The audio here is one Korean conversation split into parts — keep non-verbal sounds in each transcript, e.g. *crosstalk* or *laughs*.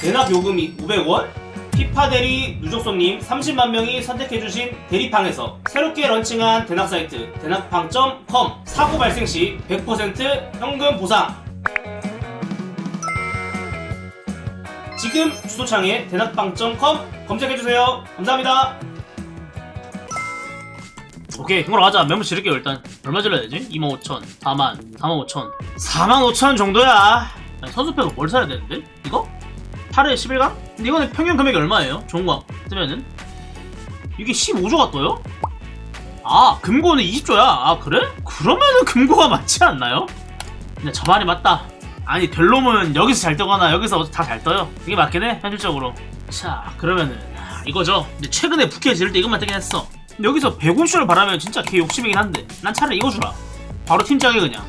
대납 요금이 500원? 피파 대리 누적손님 30만 명이 선택해주신 대리팡에서 새롭게 런칭한 대납 사이트 대납팡.com 사고 발생 시 100% 현금 보상 지금 주소창에 대납팡.com 검색해주세요 감사합니다 오케이 이걸로 가자 멤버 지를게요 일단 얼마 질러야 되지? 25,000 4만 45,000 45,000 정도야 아니 선수표가 뭘 사야 되는데? 이거? 8회 11강? 근데 이거는 평균 금액이 얼마예요? 거 뜨면은 이게 15조가 떠요? 아 금고는 20조야 아 그래? 그러면은 금고가 맞지 않나요? 근데 저 말이 맞다 아니 델롬은 여기서 잘 뜨거나 여기서 다 잘 떠요 이게 맞긴 해 현실적으로 자 그러면은 이거죠 근데 최근에 부캐 지를 때 이것만 뜨긴 했어 근데 여기서 150을 바라면 진짜 개 욕심이긴 한데 난 차라리 이거 주라 바로 팀장이 그냥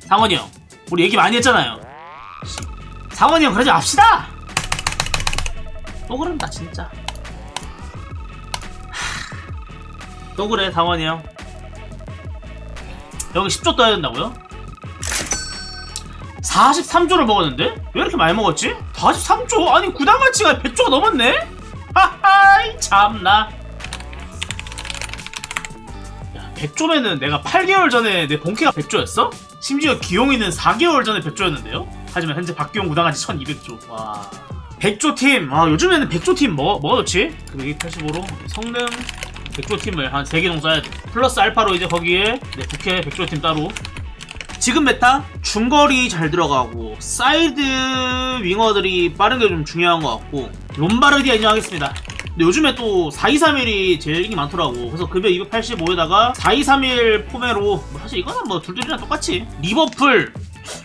상원이 형 우리 얘기 많이 했잖아요 상원이 형 그러지 맙시다 또 그런다 진짜 하, 또 그래 상원이 형 여기 10조 떠야 된다고요? 43조를 먹었는데? 왜 이렇게 많이 먹었지? 43조? 아니 구단 가치가 100조가 넘었네? 하하이 참나 야 100조면은 내가 8개월 전에 내 본캐가 100조였어? 심지어 기용이는 4개월 전에 100조였는데요? 하지만 현재 구단 가치 1200조 와 100조 팀! 아 요즘에는 100조 팀 뭐, 뭐가 좋지? 그게 85로 성능 100조 팀을 한 3개 정도 써야 돼 플러스 알파로 이제 거기에 네, 국회 100조 팀 따로 지금 메타 중거리 잘 들어가고 사이드 윙어들이 빠른 게 좀 중요한 것 같고 롬바르디아 인정하겠습니다. 근데 요즘에 또 4231이 제일 인기 많더라고. 그래서 급여 285에다가 4231 포메로 뭐 사실 이거는 뭐 둘둘이랑 똑같이 리버풀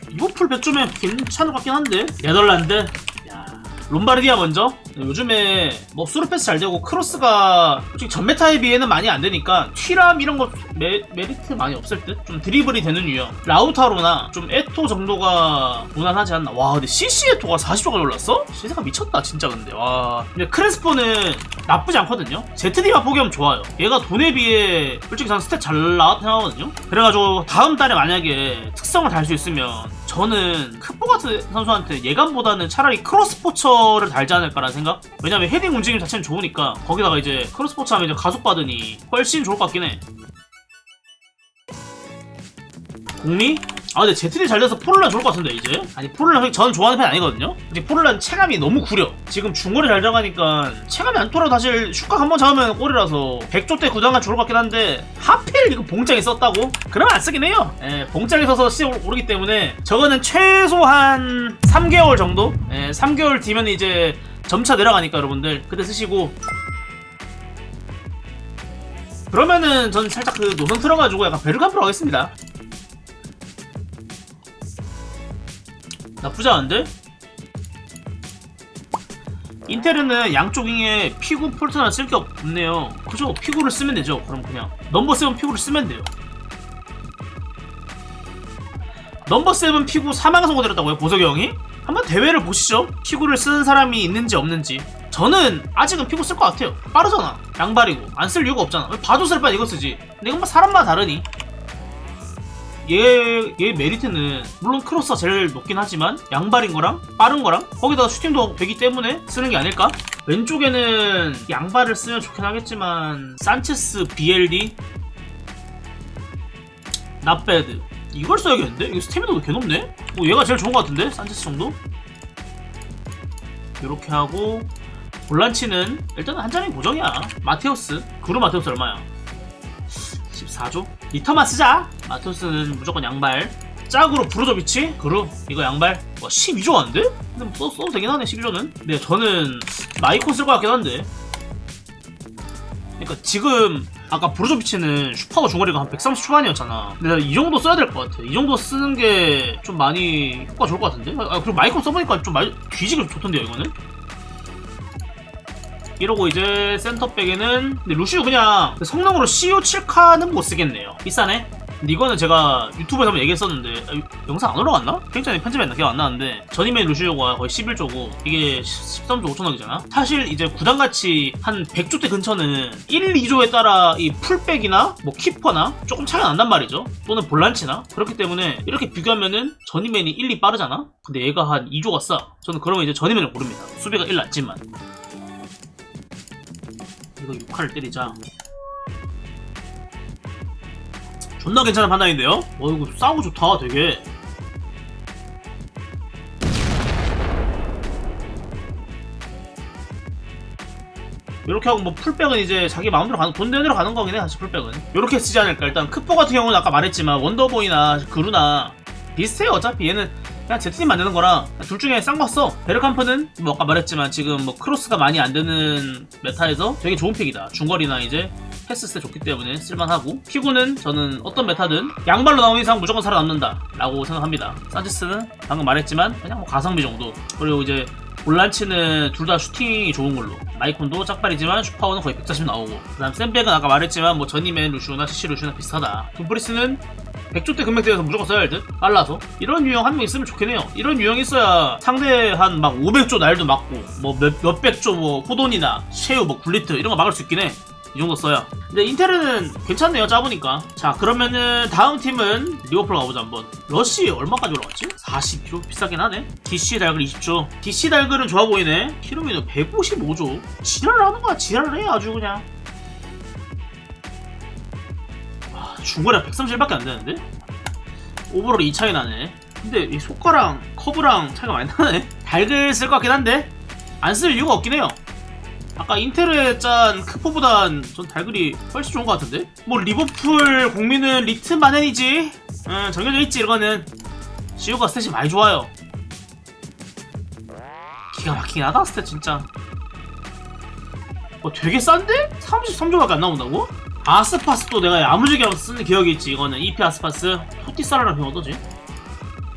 리버풀 100조면 괜찮을 것 같긴 한데. 네덜란드 야 롬바르디아 먼저 요즘에 뭐 수르패스 잘 되고 크로스가 솔직히 전 메타에 비해는 많이 안 되니까 튀람 이런 거 메, 메리트 많이 없을 듯? 좀 드리블이 되는 유형 라우타로나 좀 에토 정도가 무난하지 않나 와 근데 CC 에토가 40조가 올랐어? 시세가 미쳤다 진짜 근데 와 근데 크레스포는 나쁘지 않거든요 ZD만 포기하면 좋아요 얘가 돈에 비해 솔직히 저는 스탯 잘 나왔긴 하거든요 그래가지고 다음 달에 만약에 특성을 달 수 있으면 저는 크포 같은 선수한테 예감보다는 차라리 크로스포처를 달지 않을까라는 생각? 왜냐면 헤딩 움직임 자체는 좋으니까 거기다가 이제 크로스포처 하면 이제 가속 받으니 훨씬 좋을 것 같긴 해 공리? 아 근데 제트리 잘 돼서 포르란 좋을 것 같은데 이제 아니 포르란 저는 좋아하는 편 아니거든요 근데 포르란 체감이 너무 구려 지금 중거리 잘 들어가니까 체감이 안 돌아도 사실 슈각 한번 잡으면 골이라서 100조 때 구단간 좋을 것 같긴 한데 하필 이거 봉장에 썼다고? 그러면 안 쓰긴 해요 예, 봉장에 서서 시 오르기 때문에 저거는 최소한 3개월 정도? 예, 3개월 뒤면 이제 점차 내려가니까 여러분들 그때 쓰시고 그러면은 전 살짝 그 노선 틀어가지고 약간 베르간프로 하겠습니다 나쁘지 않은데? 인테르는 양쪽 윙에 피구 폴트나 쓸 게 없네요. 그죠? 피구를 쓰면 되죠. 그럼 그냥 넘버 세븐 피구를 쓰면 돼요. 넘버 세븐 피구 사망성공 내렸다고요? 보석이 형이? 한번 대회를 보시죠. 피구를 쓰는 사람이 있는지 없는지. 저는 아직은 피구 쓸 것 같아요. 빠르잖아. 양발이고 안 쓸 이유가 없잖아. 봐도 쓸 바에 이거 쓰지. 근데 이건 뭐 사람마다 다르니. 얘, 얘 메리트는 물론 크로스가 제일 높긴 하지만 양발인 거랑 빠른 거랑 거기다가 슈팅도 되기 때문에 쓰는 게 아닐까? 왼쪽에는 양발을 쓰면 좋긴 하겠지만 산체스 BLD 나배드 이걸 써야겠는데? 이거 스태미너도 개 높네? 뭐 얘가 제일 좋은 것 같은데? 산체스 정도? 이렇게 하고 볼란치는 일단은 한 자리 고정이야 마테우스 그루 마테우스 얼마야? 14조? 리터만 쓰자 마테우스는 무조건 양발 짝으로 브로조비치? 그루 이거 양발 와 12조 하는데? 근데 뭐 써, 써도 되긴 하네 12조는 근데 저는 마이콘 쓸것 같긴 한데 그러니까 지금 아까 브로조비치는 슈퍼가 중거리가 한 130 초반이었잖아 근데 나이 정도 써야 될 것 같아 이 정도 쓰는 게 좀 많이 효과 좋을 것 같은데? 아 그리고 마이콘 써보니까 좀 많이 뒤지기 좋던데요 이거는? 이러고 이제 센터백에는 근데 루시우 그냥 성능으로 CU 7카는 못 쓰겠네요 비싸네 이거는 제가 유튜브에서 한번 얘기했었는데 아, 유- 영상 안 올라갔나? 굉장히 편집했나? 기억 안 나는데 전임의 루시오가 거의 11조고 이게 13조 5천억이잖아? 사실 이제 구단가치 한 100조대 근처는 1, 2조에 따라 이 풀백이나 뭐 키퍼나 조금 차이가 난단 말이죠? 또는 볼란치나? 그렇기 때문에 이렇게 비교하면은 전임맨이 1, 2 빠르잖아? 근데 얘가 한 2조가 싸. 저는 그러면 이제 전임맨을 고릅니다. 수비가 1 낮지만. 이거 6화를 때리자 존나 괜찮은 판단인데요? 어 이거 싸우고 좋다 되게 이렇게 하고 뭐 풀백은 이제 자기 마음대로 가는 돈 대로 가는 거긴 해 사실 풀백은 이렇게 쓰지 않을까 일단 크포 같은 경우는 아까 말했지만 원더보이나 그루나 비슷해요 어차피 얘는 그냥 제트님 만드는 거라 둘 중에 싼 거 써. 베르캄프는 뭐 아까 말했지만 지금 뭐 크로스가 많이 안 되는 메타에서 되게 좋은 픽이다. 중거리나 이제 패스 때 좋기 때문에 쓸만하고 피구는 저는 어떤 메타든 양발로 나오는 이상 무조건 살아남는다 라고 생각합니다. 산체스는 방금 말했지만 그냥 뭐 가성비 정도 그리고 이제 볼란치는 둘 다 슈팅이 좋은 걸로. 마이콘도 짝발이지만 슈파워는 거의 140 나오고. 그 다음 샌백은 아까 말했지만 뭐 전임의 루슈나 CC 루슈나 비슷하다. 둠프리스는 100조 대 금액대에서 무조건 써야 할 듯? 빨라서? 이런 유형 한 명 있으면 좋긴 해요. 이런 유형 있어야 상대 한 막 500조 날도 막고 뭐 몇, 몇백 조 뭐 호돈이나 쉐우 뭐 굴리트 이런 거 막을 수 있긴 해 이 정도 써야 근데 인테르는 괜찮네요 짜보니까. 자 그러면은 다음 팀은 리버풀 가보자 한번. 러시 얼마까지 올라갔지? 40kg 비싸긴 하네. DC 달글 20조 DC 달글은 좋아 보이네. 키로미터 155조 지랄을 하는 거야 지랄을 해 아주 그냥. 아, 중거리가 131밖에 안 되는데? 오버롤 2 차이 나네. 근데 이 속가랑 커브랑 차이가 많이 나네. *laughs* 달글 쓸 것 같긴 한데? 안 쓸 이유가 없긴 해요 아까 인텔에 짠 크포보단 전 달글이 훨씬 좋은 것 같은데? 뭐 리버풀 국민은 리트 마넨이지 응 정해져 있지 이거는 시우가 스탯이 많이 좋아요 기가 막히긴 하다 스탯 진짜 어 되게 싼데? 33조밖에 안 나온다고? 아스파스도 내가 야무지게 쓰는 기억이 있지 이거는 EP 아스파스 토티사라랑 비면 어떠지?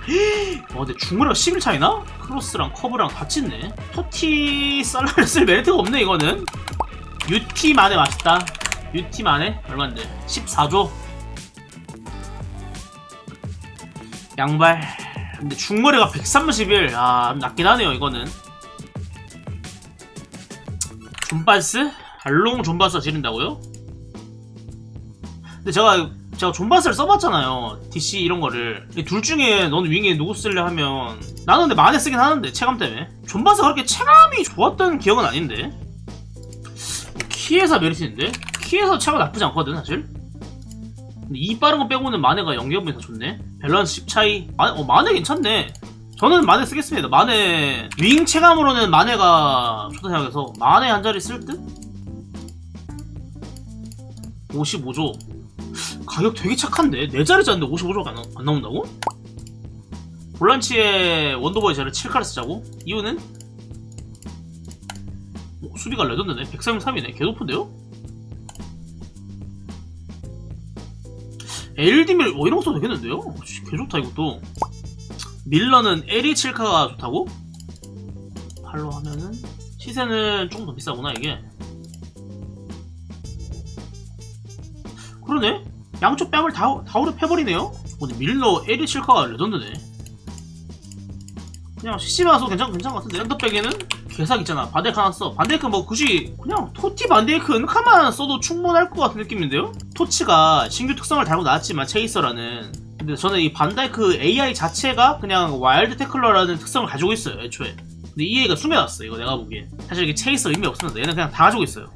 *gasps* 와 근데 중거리가 11 차이나? 크로스랑 커브랑 같이 있네 토티 살라를 쓸 메리트가 없네 이거는 UT만에 맛있다 UT만에 얼만데 14조 양발 근데 중거리가 131. 아, 낮긴 하네요, 이거는. 존바스? 발롱 존바스가 지른다고요? 근데 제가, 제가 존바스를 써봤잖아요. DC 이런 거를. 이둘 중에 너는 윙에 누구 쓸래 하면, 나는 근데 많이 쓰긴 하는데, 체감 때문에. 존바스가 그렇게 체감이 좋았던 기억은 아닌데. 뭐, 키에서 메리트인데? 키에서 체감 나쁘지 않거든, 사실. 근데 이 빠른 거 빼고는 마네가 연계분에서 좋네. 밸런스 10 차이. 마, 어, 마네 괜찮네. 저는 마네 쓰겠습니다. 마네 윙 체감으로는 마네가 좋다 생각해서 마네 한 자리 쓸 듯? 55조. 가격 되게 착한데? 네 자리 짰는데 55조가 안, 나- 안 나온다고? 볼란치에 원더보이 자를 7카를 쓰자고? 이유는? 어, 수비가 레전드네. 133이네. 개 높은데요? 엘디밀 어 이런 거 써도 되겠는데요? 개 좋다 이것도 밀러는 LE 7카가 좋다고? 팔로 하면은 시세는 조금 더 비싸구나 이게 그러네 양쪽 뺨을 다, 다 오래 패버리네요? 근데 밀러 LE 7카가 레전드네. 그냥 CC만 써도 괜찮, 괜찮은 것 같은데. 랜더백에는 개사 있잖아. 반데이크 하나 써. 반데이크 뭐 굳이 그냥 토티 반데이크 은카만 써도 충분할 것 같은 느낌인데요? 토치가 신규 특성을 달고 나왔지만 체이서라는. 근데 저는 이 반다이크 AI 자체가 그냥 와일드 테클러라는 특성을 가지고 있어요 애초에. 근데 EA가 숨겨놨어 이거 내가 보기엔. 사실 이게 체이서 의미 없습니다 얘는 그냥 다 가지고 있어요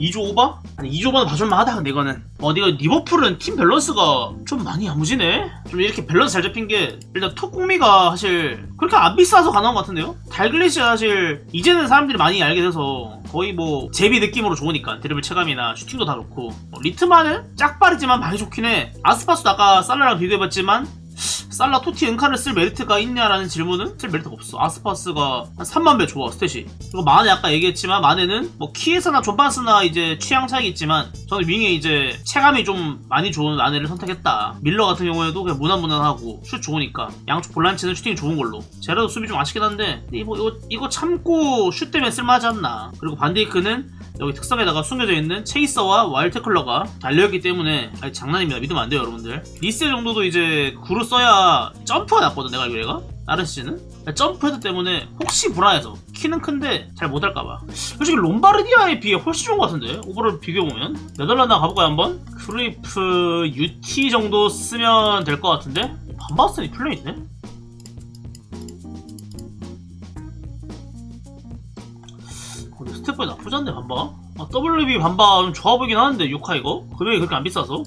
2조 오버? 아니 2조 오버는 봐줄만 하다 근데 이거는. 어 이거 리버풀은 팀 밸런스가 좀 많이 야무지네? 좀 이렇게 밸런스 잘 잡힌 게 일단 톡공미가 사실 그렇게 안 비싸서 가능한 것 같은데요? 달글리시가 사실 이제는 사람들이 많이 알게 돼서 거의 뭐 제비 느낌으로 좋으니까. 드리블 체감이나 슈팅도 다 좋고. 어, 리트만은 짝발이지만 많이 좋긴 해. 아스파스도 아까 살라랑 비교해봤지만 살라 토티 은카를 쓸 메리트가 있냐라는 질문은 쓸 메리트가 없어. 아스파스가 한 3만 배 좋아 스탯이. 그리고 마네 아까 얘기했지만 마네는 뭐 키에서나 존바스나 이제 취향 차이가 있지만 저는 윙에 이제 체감이 좀 많이 좋은 마네를 선택했다. 밀러 같은 경우에도 그냥 무난무난하고 슛 좋으니까 양쪽 볼란치는 슈팅이 좋은 걸로. 제라도 수비 좀 아쉽긴 한데 이거 이거 이거 참고 슛 때문에 쓸만하지 않나. 그리고 반데이크는 여기 특성에다가 숨겨져 있는 체이서와 와일드컬러가 달려있기 때문에 아니 장난입니다. 믿으면 안 돼요 여러분들. 리세 정도도 이제 구로 써야 점프가 났거든 내가 알기로 얘가 다른 시즌은. 점프 헤드 때문에 혹시 불안해서 키는 큰데 잘 못할까봐. 솔직히 롬바르디아에 비해 훨씬 좋은 것 같은데 오버를 비교해보면. 네덜란드 가볼까요 한번? 크리프 UT 정도 쓰면 될 것 같은데? 반바스턴이 풀려있네? 스텝이 나쁘지 않네 반바 아, WB 반바 좀 좋아 보이긴 하는데 6화 이거 금액이 그렇게 안 비싸서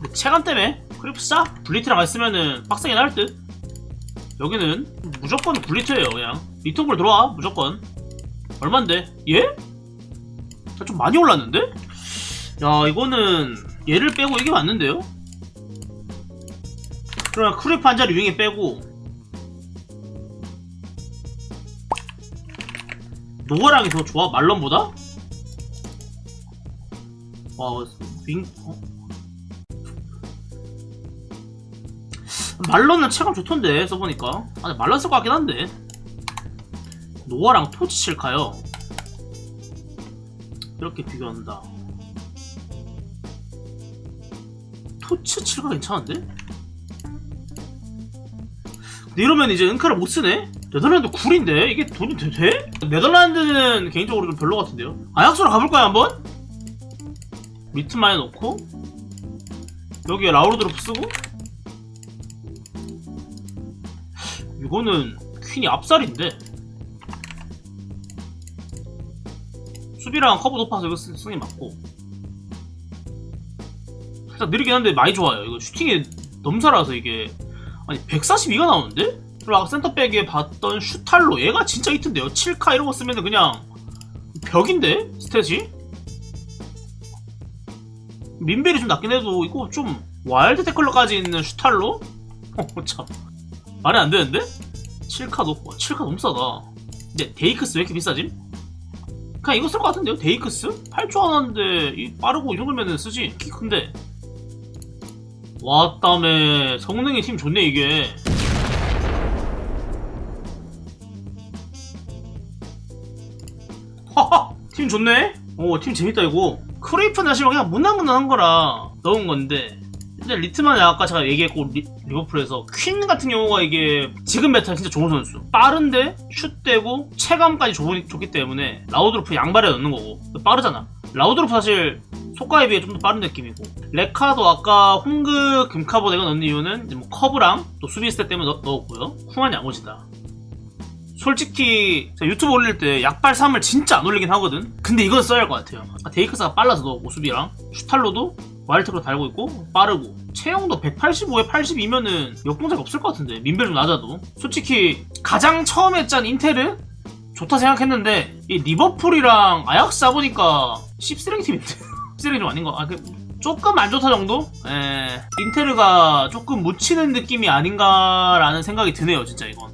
근데 체감 때문에 크리프 싸? 블리트랑 있으면은 빡세긴 할 듯 여기는 무조건 블리트예요 그냥 리턴볼 들어와 무조건 얼만데? 얘? 야, 좀 많이 올랐는데? 야 이거는 얘를 빼고 이게 맞는데요? 그러면 크리프 한 자리 윙에 빼고 노어랑이 더 좋아? 말런보다? 와, 윙, 어? 말런은 체감 좋던데, 써보니까. 아, 말런 쓸것 같긴 한데. 노아랑 토치 칠카요. 이렇게 비교한다. 토치 칠카 괜찮은데? 근데 이러면 이제 은카를 못 쓰네? 네덜란드 굴인데? 이게 돈이 돼? 돼? 네덜란드는 개인적으로 좀 별로 같은데요? 아약수로 가볼까요, 한번? 리트마에 넣고, 여기에 라우르드로프 쓰고, 이거는 퀸이 앞살인데, 수비랑 커브 높아서 이거 쓰- 쓰는 게 맞고, 살짝 느리긴 한데 많이 좋아요. 이거 슈팅이 넘사라서 이게, 아니 142가 나오는데? 아까 센터백에 봤던 슈탈로 얘가 진짜 히트인데요 7카 이런 거 쓰면 그냥 벽인데? 스탯이? 민벨이 좀 낮긴 해도 이거 좀 와일드 태클러까지 있는 슈탈로? *laughs* 어, 참 말이 안 되는데? 7카 높고 7카 너무 싸다 근데 데이크스 왜 이렇게 비싸지? 그냥 이거 쓸 것 같은데요? 데이크스? 8조 하나인데 이 빠르고 이 정도면 쓰지 키 큰데 왔다며 성능이 팀 좋네 이게 팀 좋네? 오 팀 재밌다 이거. 크레이프는 사실 그냥 무난무난한 거라 넣은 건데. 근데 리트만 아까 제가 얘기했고 리, 리버풀에서 퀸 같은 경우가 이게 지금 메타 진짜 좋은 선수. 빠른데 슛되고 체감까지 좋, 좋기 때문에 라우드로프 양발에 넣는 거고. 빠르잖아. 라우드로프 사실 속가에 비해 좀 더 빠른 느낌이고. 레카도 아까 홍그 금카보 내가 넣는 이유는 뭐 커브랑 또 수비 스탯 때문에 넣, 넣었고요. 쿵한 야무지다 솔직히 유튜브 올릴 때 약발 3을 진짜 안 올리긴 하거든. 근데 이건 써야 할 것 같아요. 아, 데이크스가 빨라서 넣었고 수비랑. 슈탈로도 와일드로 달고 있고 빠르고. 체형도 185에 82면은 역동작이 없을 것 같은데 민벨 좀 낮아도. 솔직히 가장 처음에 짠 인테르 좋다 생각했는데 이 리버풀이랑 아약스 잡으니까 10쓰레기 팀인데. *laughs* 10쓰레기 좀 아닌가? 아, 그 조금 안 좋다 정도? 에 인테르가 조금 묻히는 느낌이 아닌가라는 생각이 드네요 진짜 이건